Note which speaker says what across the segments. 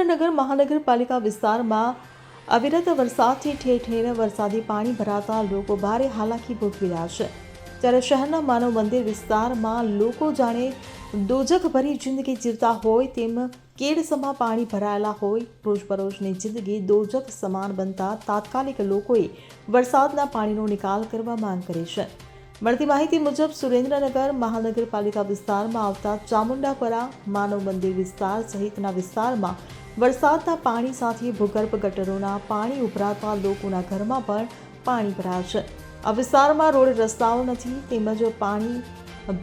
Speaker 1: સુરેન્દ્રનગર મહાનગરપાલિકા વિસ્તારમાં અવિરત વરસાદથી ઠેર ઠેર વરસાદી પાણી ભરાતા લોકો ભારે હાલાકી ભોગવી રહ્યા છે. ત્યારે શહેરના માનવ મંદિર વિસ્તારમાં લોકો જાણે દોજખભરી જિંદગી જીવતા હોય તેમ કેડસમાં પાણી ભરાયેલા હોય, રોજબરોજની જિંદગી દોજક સમાન બનતા તાત્કાલિક લોકોએ વરસાદના પાણીનો નિકાલ કરવા માંગ કરી છે. મળતી માહિતી મુજબ સુરેન્દ્રનગર મહાનગરપાલિકા વિસ્તારમાં આવતા ચામુંડાપરા માનવ મંદિર વિસ્તાર સહિતના વિસ્તારમાં વરસાદના પાણી સાથે ભૂગર્ભ ગટરોના પાણી ઉભરાતા લોકોના ઘરમાં પણ પાણી ભરાયા છે. આ વિસ્તારમાં રોડ રસ્તાઓ નથી, તેમજ પાણી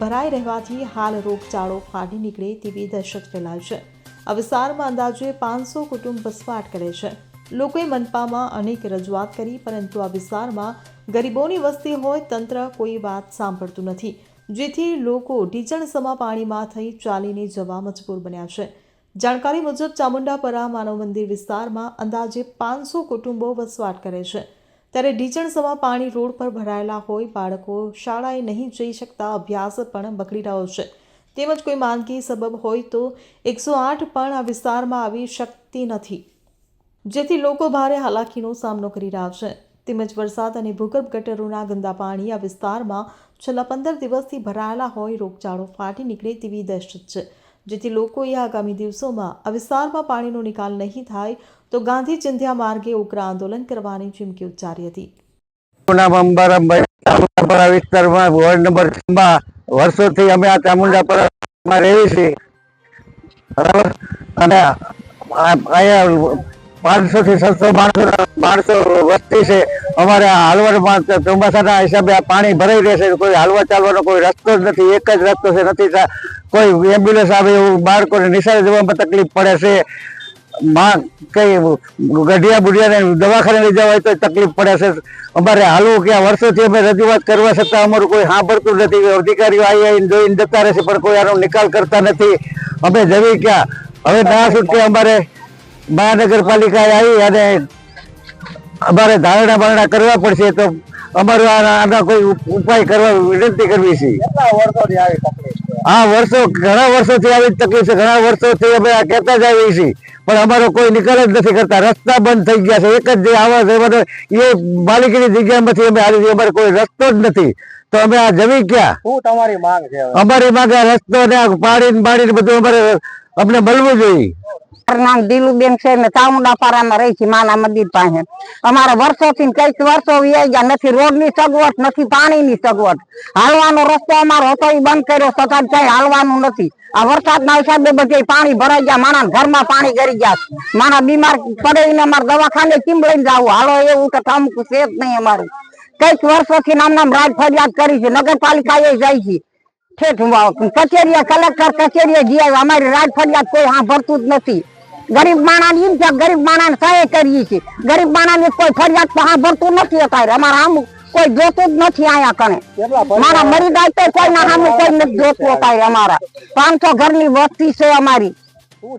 Speaker 1: ભરાઈ રહેવાથી હાલ રોગચાળો ફાટી નીકળે તેવી દહેશત ફેલાય છે. આ વિસ્તારમાં અંદાજે પાંચસો કુટુંબ વસવાટ કરે છે. લોકોએ મનપામાં અનેક રજૂઆત કરી, પરંતુ આ વિસ્તારમાં ગરીબોની વસ્તી હોય તંત્ર કોઈ વાત સાંભળતું નથી. જેથી લોકો ઢીચણસમા પાણીમાં થઈ ચાલીને જવા મજબૂર બન્યા છે. જાણકારી મુજબ ચામુંડાપરા માનવ મંદિર વિસ્તારમાં અંદાજે પાંચસો કુટુંબો વસવાટ કરે છે. ત્યારે ઢીચણસમા પાણી રોડ પર ભરાયેલા હોય બાળકો શાળાએ નહીં જઈ શકતા અભ્યાસ પણ બગડી રહ્યો છે. તેમજ કોઈ માંદગી સબબ હોય તો એકસો આઠ પણ આ વિસ્તારમાં આવી શકતી નથી. જેથી લોકો ભારે હાલાકીનો સામનો કરી રહ્યા છે. તેમજ વરસાદ અને ભૂગર્ભ ગટરોના ગંદા પાણી આ વિસ્તારમાં છેલ્લા પંદર દિવસથી ભરાયેલા હોય રોગચાળો ફાટી નીકળે તેવી દહેશત છે. જેથી લોકોએ આગામી દિવસોમાં આ વિસ્તારમાં પાણીનો નિકાલ નહીં થાય તો ગાંધી ચિંધ્યા માર્ગે ઉગ્ર આંદોલન કરવાની ચીમકી ઉચ્ચારી હતી.
Speaker 2: વિસ્તારમાં વોર્ડ નંબર વર્ષોથી અમે આ ચામુંડાપુરામાં રહીએ છીએ અને અહીંયા પાંચસો થી છસો માણસો માણસો વસ્તી છે. અમારે હાલવાડમાં ચોમાસાના હિસાબે આ પાણી ભરાઈ રહેશે, કોઈ હાલવા ચાલવાનો કોઈ રસ્તો જ નથી, એક જ રસ્તો છે, નથી કોઈ એમ્બ્યુલન્સ આવે એવું બાળકોને નિશાળે જવામાં તકલીફ પડે છે. માં કઈ ગઢિયા બુઢિયાને દવાખાને લઈ જવા હોય તો તકલીફ પડે છે. અમારે હાલવું ક્યાં વર્ષોથી અમે રજૂઆત કરવા છતાં અમારું કોઈ સાંભળતું નથી અધિકારીઓ આવી આવીને જોઈને જતા રહેશે, પણ કોઈ આનો નિકાલ કરતા નથી. અમે જવી ક્યાં હવે ના છૂટકે અમારે મહાનગરપાલિકાએ આવી અને અમારે ધારણા બારણા કરવા પડશે તો અમારે આના કોઈ ઉપાય કરવા વિનંતી કરવી છે. હા વર્ષો ઘણા વર્ષોથી આવી તકલીફ છે. ઘણા વર્ષોથી અમે આ કહેતા જ આવીએ છીએ. પણ અમારો કોઈ નિકાલ જ નથી કરતા. રસ્તા બંધ થઈ ગયા છે. એક જ જે આવા જવાનો એ માલિકીની જગ્યામાંથી અમે આવી અમારે કોઈ રસ્તો જ નથી. તો અમે આ જમી ક્યાં?
Speaker 3: શું તમારી માંગ છે
Speaker 2: અમારી માંગ આ રસ્તો ને પાણી ને બધું અમારે અમને મળવું જોઈએ.
Speaker 4: નામ દિલુબેન છે ને ચામુંડાપારામાં રહી છે માના મંદિર પાસે. અમારે વર્ષોથી કંઈક વર્ષો વીઆઈ ગયા. નથી રોડની સગવડ, નથી પાણીની સગવડ. હાલવાનો રસ્તો અમારો હતો એ બંધ કર્યો છતાં કઈ હાલવાનું નથી. આ વરસાદના હિસાબે બધે પાણી ભરાઈ ગયા. માણા ઘરમાં પાણી ગરી ગયા. માણા બીમાર પડે અમારે દવાખાને કેમ લઈને જવું. હાલો, એવું કે અમુક છે જ નહીં અમારું. કંઈક વર્ષોથી નામ નામ રાજ ફરિયાદ કરી છે. નગરપાલિકા એ જાય છે. ઠેઠ કચેરીએ કલેક્ટર કચેરીએ જઈ અમારી રાજ ફરિયાદ કોઈ સાંભળતું જ નથી. ગરીબ માણસ એમ છે ગરીબ માણસ સહાય કરીએ છીએ. ગરીબ માણસ કોઈ ફરિયાદ તો સાંભળતું નથી અત્યારે. અમારા આમ કોઈ જોતું જ નથી આયા કણે. મારા મરી જાય તો કોઈ ના સામે કોઈ નથી જોતું અત્યારે અમારા. પાંચસો ઘરની વસ્તી છે અમારી.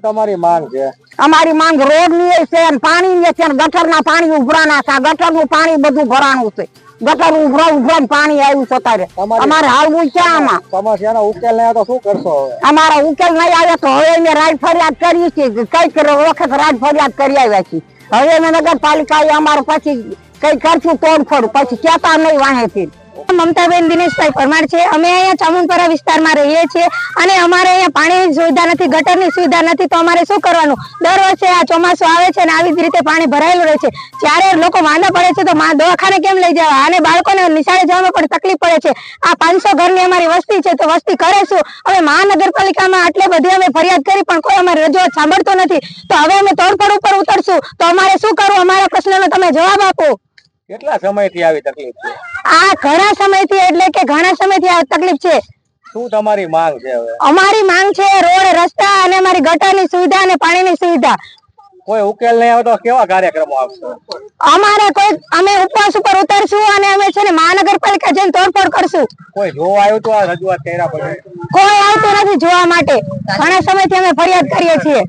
Speaker 3: તમારી માંગ છે?
Speaker 4: અમારી માંગ રોડની છે પાણી ની છે ગટર ના પાણી ઉભરાના છે. ગટરનું પાણી બધું ભરાણું છે. ગટર ઉભરા ઉભરા પાણી આવ્યું છે અત્યારે અમારે હાલવું ક્યાં આમાં.
Speaker 3: સમસ્યાનો ઉકેલ નહીં તો શું કરશો હવે?
Speaker 4: અમારા ઉકેલ નહીં આવે તો હવે અમે રાજ ફરિયાદ કરીએ છીએ. કંઈક વખત રાજ ફરિયાદ કરી આવ્યા છીએ. હવે અમે નગરપાલિકાએ અમારે પછી કઈ કરશું તોડફોડ પછી કેતા નહીં વાહેથી.
Speaker 5: મમતાબેન દિનેશભાઈ પરમાર છે. અમે અહીંયા ચામુંડપરા વિસ્તારમાં રહીએ છીએ અને અમારે અહીંયા પાણીની સુવિધા નથી, ગટરની સુવિધા નથી, તો અમારે શું કરવાનું? દર વર્ષે આ ચોમાસું આવે છે અને આવી જ રીતે પાણી ભરાયેલું રહે છે. જ્યારે લોકો માંદા પડે છે તો દવાખાને કેમ લઈ જવા? અને બાળકોને નિશાળે જવામાં પણ તકલીફ પડે છે. આ પાંચસો ઘરની અમારી વસ્તી છે તો વસ્તી કરે શું? હવે મહાનગરપાલિકામાં આટલે બધી અમે ફરિયાદ કરી પણ કોઈ અમારી રજૂઆત સાંભળતો નથી. તો હવે અમે તોડફોડ ઉપર ઉતરશું. તો અમારે શું કરવું? અમારા પ્રશ્નનો તમે જવાબ આપો.
Speaker 3: કેટલા સમયથી આવી તકલીફ છે?
Speaker 5: આ ઘણા સમયથી એટલે કે ઘણા સમયથી આ તકલીફ છે.
Speaker 3: શું તમારી માંગ છે હવે?
Speaker 5: અમારી માંગ છે રોડ રસ્તા અને અમારી ગટરની સુવિધા અને પાણીની સુવિધા.
Speaker 3: કોઈ ઉકેલ નહીં આવે તો કેવા કાર્યક્રમો આવશે?
Speaker 5: અમારે કોઈ અમે ઉપવાસ ઉપર ઉતરશું અને અમે છે ને મહાનગરપાલિકા જઈને તોડફોડ કરશું.
Speaker 3: કોઈ જોવા આવ્યું તો આ રજૂઆત કર્યા પછી?
Speaker 5: કોઈ આવતું નથી જોવા માટે. ઘણા સમયથી અમે ફરિયાદ કરીએ છીએ.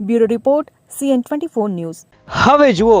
Speaker 1: Bureau report CN twenty news.
Speaker 6: હવે જુઓ